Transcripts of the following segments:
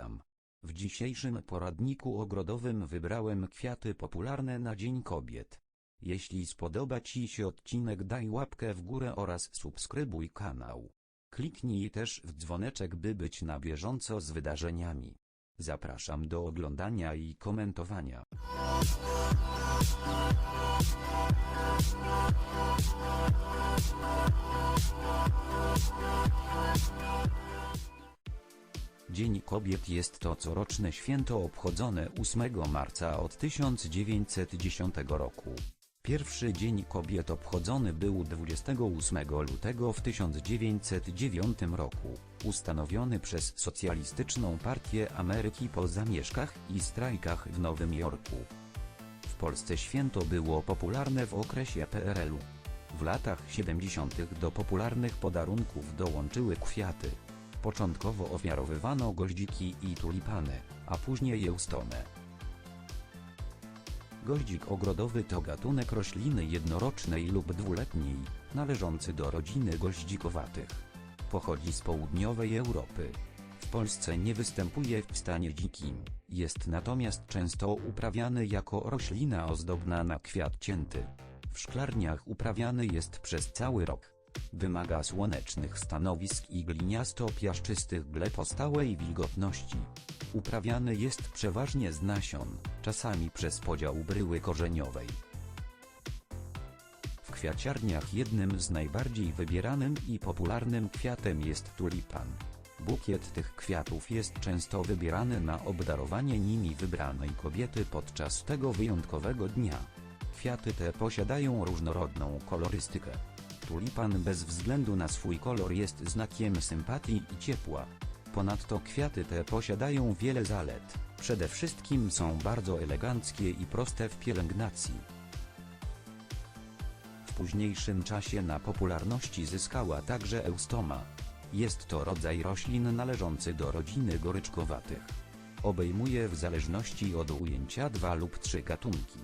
witam. W dzisiejszym poradniku ogrodowym wybrałem kwiaty popularne na Dzień Kobiet. Jeśli spodoba Ci się odcinek daj łapkę w górę oraz subskrybuj kanał. Kliknij też w dzwoneczek by być na bieżąco z wydarzeniami. Zapraszam do oglądania i komentowania. Dzień Kobiet jest to coroczne święto obchodzone 8 marca od 1910 roku. Pierwszy Dzień Kobiet obchodzony był 28 lutego w 1909 roku, ustanowiony przez Socjalistyczną Partię Ameryki po zamieszkach i strajkach w Nowym Jorku. W Polsce święto było popularne w okresie PRL-u. W latach 70. do popularnych podarunków dołączyły kwiaty. Początkowo ofiarowywano goździki i tulipany, a później eustonę. Goździk ogrodowy to gatunek rośliny jednorocznej lub dwuletniej, należący do rodziny goździkowatych. Pochodzi z południowej Europy. W Polsce nie występuje w stanie dzikim, jest natomiast często uprawiany jako roślina ozdobna na kwiat cięty. W szklarniach uprawiany jest przez cały rok. Wymaga słonecznych stanowisk i gliniasto-piaszczystych gleb o stałej wilgotności. Uprawiany jest przeważnie z nasion, czasami przez podział bryły korzeniowej. W kwiaciarniach jednym z najbardziej wybieranym i popularnym kwiatem jest tulipan. Bukiet tych kwiatów jest często wybierany na obdarowanie nimi wybranej kobiety podczas tego wyjątkowego dnia. Kwiaty te posiadają różnorodną kolorystykę. Tulipan bez względu na swój kolor jest znakiem sympatii i ciepła. Ponadto kwiaty te posiadają wiele zalet. Przede wszystkim są bardzo eleganckie i proste w pielęgnacji. W późniejszym czasie na popularności zyskała także eustoma. Jest to rodzaj roślin należący do rodziny goryczkowatych. Obejmuje w zależności od ujęcia dwa lub trzy gatunki.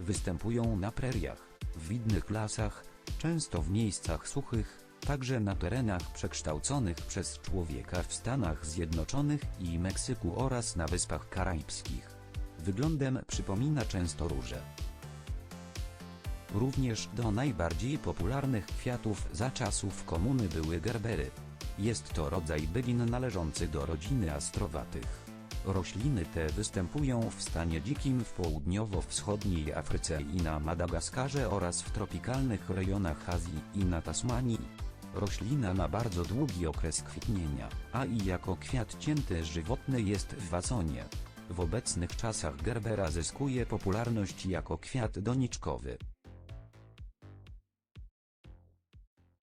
Występują na preriach, w widnych lasach, często w miejscach suchych, także na terenach przekształconych przez człowieka w Stanach Zjednoczonych i Meksyku oraz na Wyspach Karaibskich. Wyglądem przypomina często róże. Również do najbardziej popularnych kwiatów za czasów komuny były gerbery. Jest to rodzaj bylin należący do rodziny astrowatych. Rośliny te występują w stanie dzikim w południowo-wschodniej Afryce i na Madagaskarze oraz w tropikalnych rejonach Azji i na Tasmanii. Roślina ma bardzo długi okres kwitnienia, a i jako kwiat cięty żywotny jest w wazonie. W obecnych czasach gerbera zyskuje popularność jako kwiat doniczkowy.